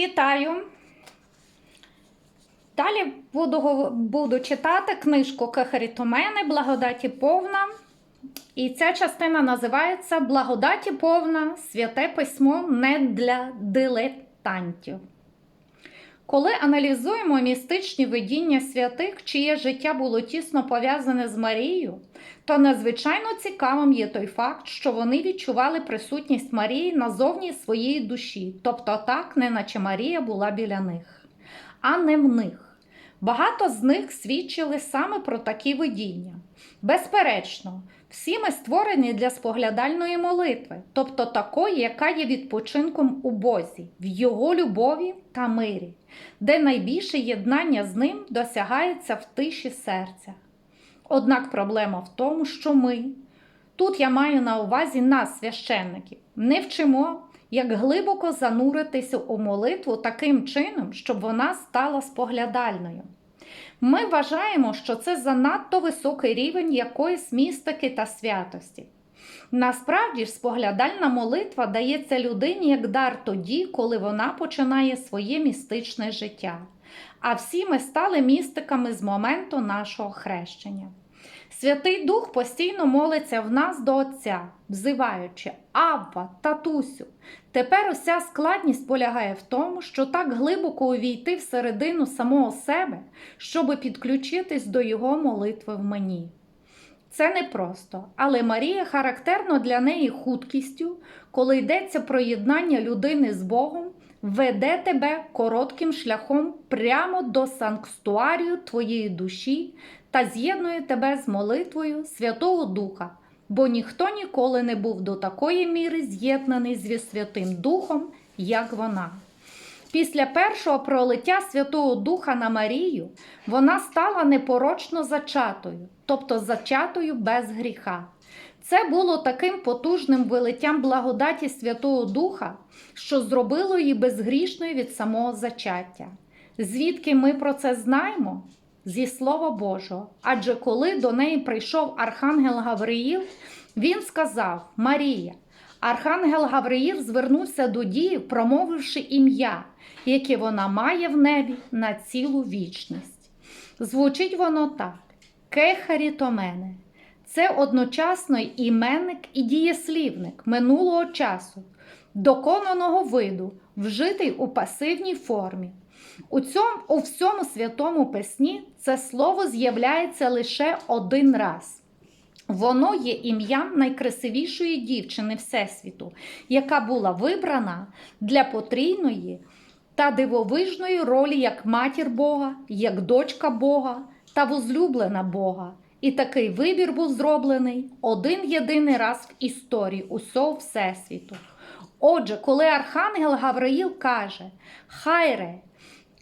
Вітаю! Далі буду, буду читати книжку Кехарітомени Благодаті повна. І ця частина називається Благодаті повна святе письмо не для дилетантів. Коли аналізуємо містичні видіння святих, чиє життя було тісно пов'язане з Марією, то надзвичайно цікавим є той факт, що вони відчували присутність Марії назовні своєї душі, тобто так, неначе Марія була біля них, а не в них. Багато з них свідчили саме про такі видіння. Безперечно, всі ми створені для споглядальної молитви, тобто такої, яка є відпочинком у Бозі, в Його любові та мирі, де найбільше єднання з ним досягається в тиші серця. Однак проблема в тому, що ми, тут я маю на увазі нас, священників, не вчимо, як глибоко зануритися у молитву таким чином, щоб вона стала споглядальною. Ми вважаємо, що це занадто високий рівень якоїсь містики та святості. Насправді ж, споглядальна молитва дається людині як дар тоді, коли вона починає своє містичне життя. А всі ми стали містиками з моменту нашого хрещення. Святий Дух постійно молиться в нас до Отця, взиваючи Авва, татусю. Тепер уся складність полягає в тому, що так глибоко увійти всередину самого себе, щоби підключитись до Його молитви в мені. Це непросто, але Марія характерно для неї хуткістю, коли йдеться про єднання людини з Богом, веде тебе коротким шляхом прямо до санктуарію твоєї душі та з'єднує тебе з молитвою Святого Духа, бо ніхто ніколи не був до такої міри з'єднаний зі Святим Духом, як вона. Після першого пролиття Святого Духа на Марію вона стала непорочно зачатою, тобто зачатою без гріха. Це було таким потужним вилиттям благодаті Святого Духа, що зробило її безгрішною від самого зачаття. Звідки ми про це знаємо? Зі Слова Божого. Адже коли до неї прийшов Архангел Гавриїл, він сказав: Марія, Архангел Гавриїл звернувся до дії, промовивши ім'я, яке вона має в небі на цілу вічність. Звучить воно так: Кехарітомене. Це одночасно іменник і дієслівник минулого часу, доконаного виду, вжитий у пасивній формі. У, цьому, у всьому святому письмі це слово з'являється лише один раз. Воно є ім'ям найкрасивішої дівчини Всесвіту, яка була вибрана для потрійної та дивовижної ролі як матір Бога, як дочка Бога та возлюблена Бога. І такий вибір був зроблений один єдиний раз в історії усього Всесвіту. Отже, коли Архангел Гавриїл каже Хайре,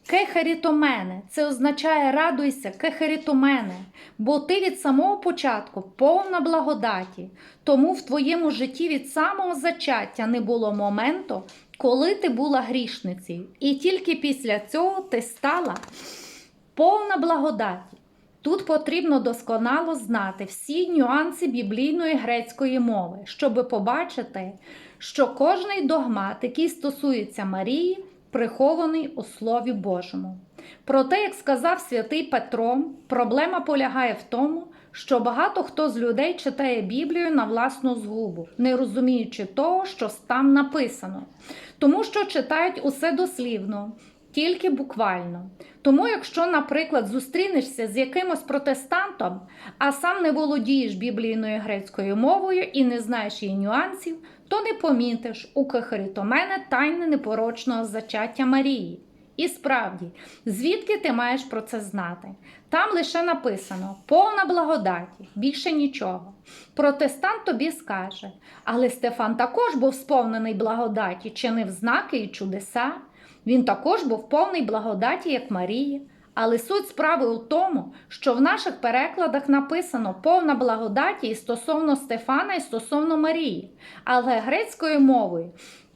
кехарітомене, це означає радуйся, кехарітомене, бо ти від самого початку повна благодаті, тому в твоєму житті від самого зачаття не було моменту, коли ти була грішницею. І тільки після цього ти стала повна благодаті. Тут потрібно досконало знати всі нюанси біблійної грецької мови, щоб побачити, що кожний догмат, який стосується Марії, прихований у Слові Божому. Проте, як сказав святий Петро, проблема полягає в тому, що багато хто з людей читає Біблію на власну згубу, не розуміючи того, що там написано, тому що читають усе дослівно, тільки буквально. Тому, якщо, наприклад, зустрінешся з якимось протестантом, а сам не володієш біблійною грецькою мовою і не знаєш її нюансів, то не помітиш у кахарітомене тайни непорочного зачаття Марії. І справді, звідки ти маєш про це знати? Там лише написано повна благодаті, більше нічого. Протестант тобі скаже, але Стефан також був сповнений благодаті, чинив знаки і чудеса. Він також був повний благодаті, як Марія. Але суть справи у тому, що в наших перекладах написано повна благодаті і стосовно Стефана, і стосовно Марії. Але грецькою мовою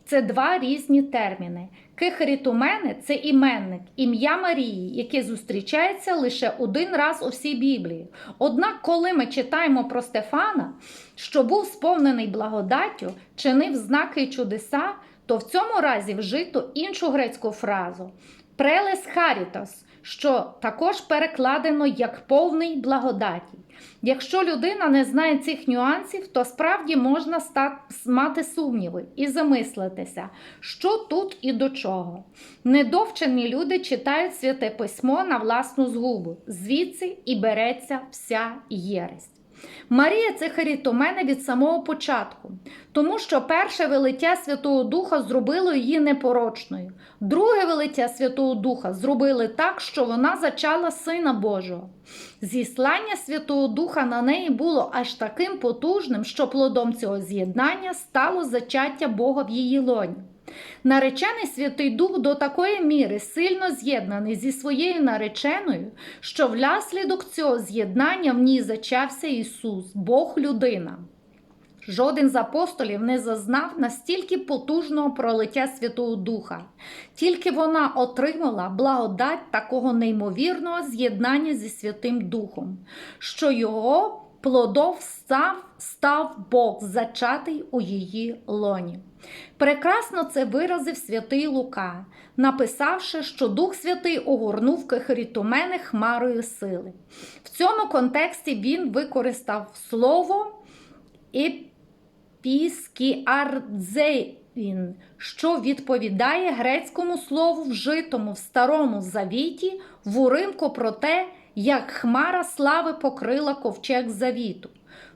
це два різні терміни. Кихарітумене це іменник, ім'я Марії, яке зустрічається лише один раз у всій Біблії. Однак, коли ми читаємо про Стефана, що був сповнений благодаттю, чинив знаки і чудеса, то в цьому разі вжито іншу грецьку фразу прелес харітос, що також перекладено як повний благодаті. Якщо людина не знає цих нюансів, то справді можна мати сумніви і замислитися, що тут і до чого. Недовчені люди читають святе письмо на власну згубу, звідси і береться вся єресь. Марія це харітомена від самого початку, тому що перше вилиття Святого Духа зробило її непорочною. Друге вилиття Святого Духа зробили так, що вона зачала Сина Божого. Зіслання Святого Духа на неї було аж таким потужним, що плодом цього з'єднання стало зачаття Бога в її лоні. Наречений Святий Дух до такої міри сильно з'єднаний зі своєю нареченою, що внаслідок цього з'єднання в ній зачався Ісус, Бог людина. Жоден з апостолів не зазнав настільки потужного пролиття Святого Духа, тільки вона отримала благодать такого неймовірного з'єднання зі Святим Духом, що його плодом став, став Бог, зачатий у її лоні. Прекрасно це виразив святий Лука, написавши, що Дух Святий огорнув кехрітомени хмарою сили. В цьому контексті він використав слово епіскіардзеїн, що відповідає грецькому слову, вжитому в Старому Завіті в уримку про те, як хмара слави покрила ковчег завіту.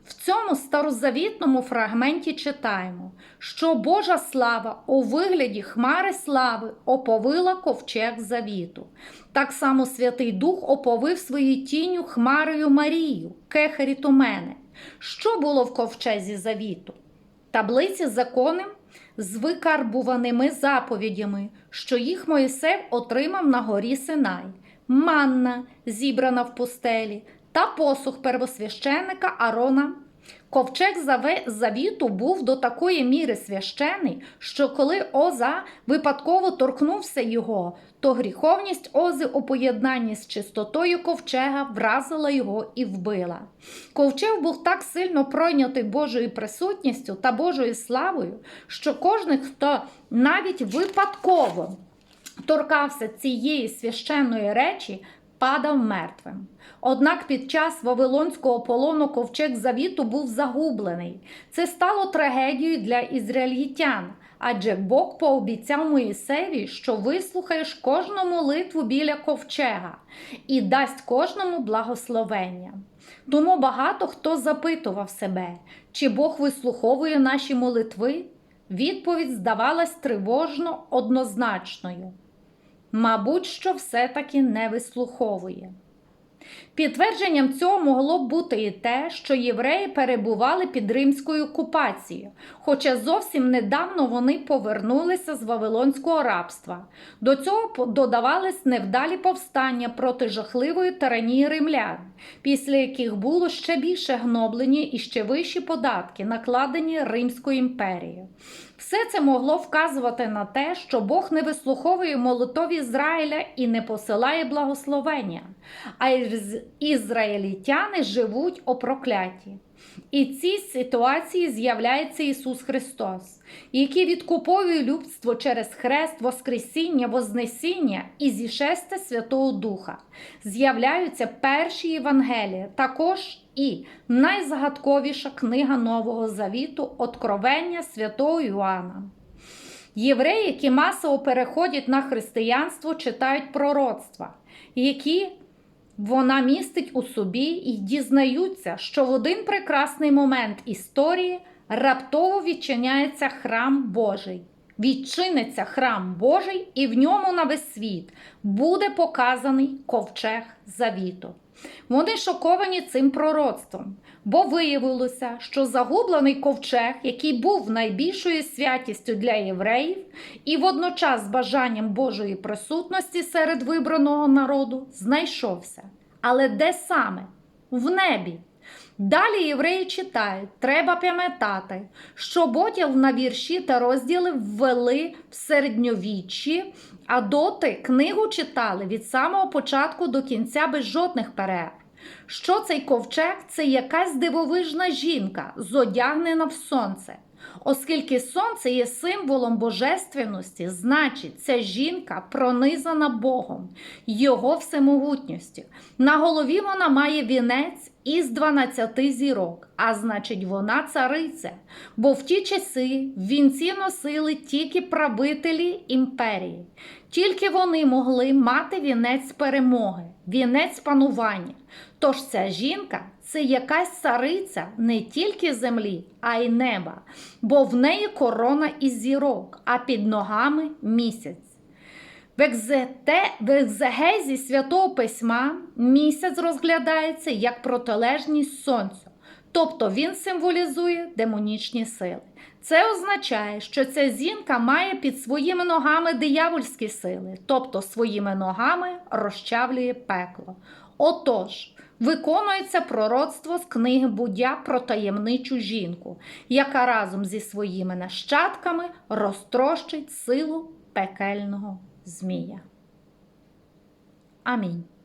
В цьому старозавітному фрагменті читаємо, що Божа слава у вигляді хмари слави оповила ковчег завіту. Так само Святий Дух оповив своєю тінню хмарою Марію, кехарітомене. Що було в ковчезі завіту? Таблиці законом з викарбуваними заповідями, що їх Моїсей отримав на горі Синай, манна, зібрана в пустелі, та посух первосвященника Арона. Ковчег завіту був до такої міри священий, що коли Оза випадково торкнувся його, то гріховність Ози у поєднанні з чистотою ковчега вразила його і вбила. Ковчег був так сильно пройнятий Божою присутністю та Божою славою, що кожен, хто навіть випадково торкався цієї священної речі, падав мертвим. Однак під час Вавилонського полону ковчег завіту був загублений. Це стало трагедією для ізраїльтян, адже Бог пообіцяв Моїсеві, що вислухаєш кожну молитву біля ковчега і дасть кожному благословення. Тому багато хто запитував себе, чи Бог вислуховує наші молитви. Відповідь здавалась тривожно однозначною. Мабуть, що все-таки не вислуховує. Підтвердженням цього могло б бути і те, що євреї перебували під римською окупацією, хоча зовсім недавно вони повернулися з Вавилонського рабства. До цього додавались невдалі повстання проти жахливої тиранії римлян, після яких було ще більше гноблення і ще вищі податки, накладені Римською імперією. Все це могло вказувати на те, що Бог не вислуховує молитов Ізраїля і не посилає благословення, а ізраїлітяни живуть о прокляті. І в цій ситуації з'являється Ісус Христос, який відкуповує людство через хрест, Воскресіння, Вознесіння і зішестя Святого Духа. З'являються перші Євангелії, також і найзагадковіша книга Нового Завіту Откровення святого Іоанна. Євреї, які масово переходять на християнство, читають пророцтва, які вона містить у собі і дізнаються, що в один прекрасний момент історії раптово відчиняється храм Божий. Відчиниться храм Божий, і в ньому на весь світ буде показаний ковчег завіту. Вони шоковані цим пророцтвом, бо виявилося, що загублений ковчег, який був найбільшою святістю для євреїв, і водночас з бажанням Божої присутності серед вибраного народу, знайшовся. Але де саме? В небі. Далі євреї читають, треба пам'ятати, що поділ на вірші та розділи ввели в середньовіччі, а доти книгу читали від самого початку до кінця без жодних перерв. Що цей ковчег? Це якась дивовижна жінка, зодягнена в сонце. Оскільки сонце є символом божественності, значить, ця жінка пронизана Богом, Його всемогутністю. На голові вона має вінець із 12 зірок, а значить, вона цариця. Бо в ті часи вінці носили тільки правителі імперії. Тільки вони могли мати вінець перемоги, вінець панування. Тож ця жінка це якась цариця не тільки землі, а й неба, бо в неї корона із зірок, а під ногами місяць. В, екзете, в екзегезі Святого Письма місяць розглядається як протилежність сонцю, тобто він символізує демонічні сили. Це означає, що ця жінка має під своїми ногами диявольські сили, тобто своїми ногами розчавлює пекло. Отож, виконується пророцтво з книги Буддя про таємничу жінку, яка разом зі своїми нащадками розтрощить силу пекельного zmija. Amém.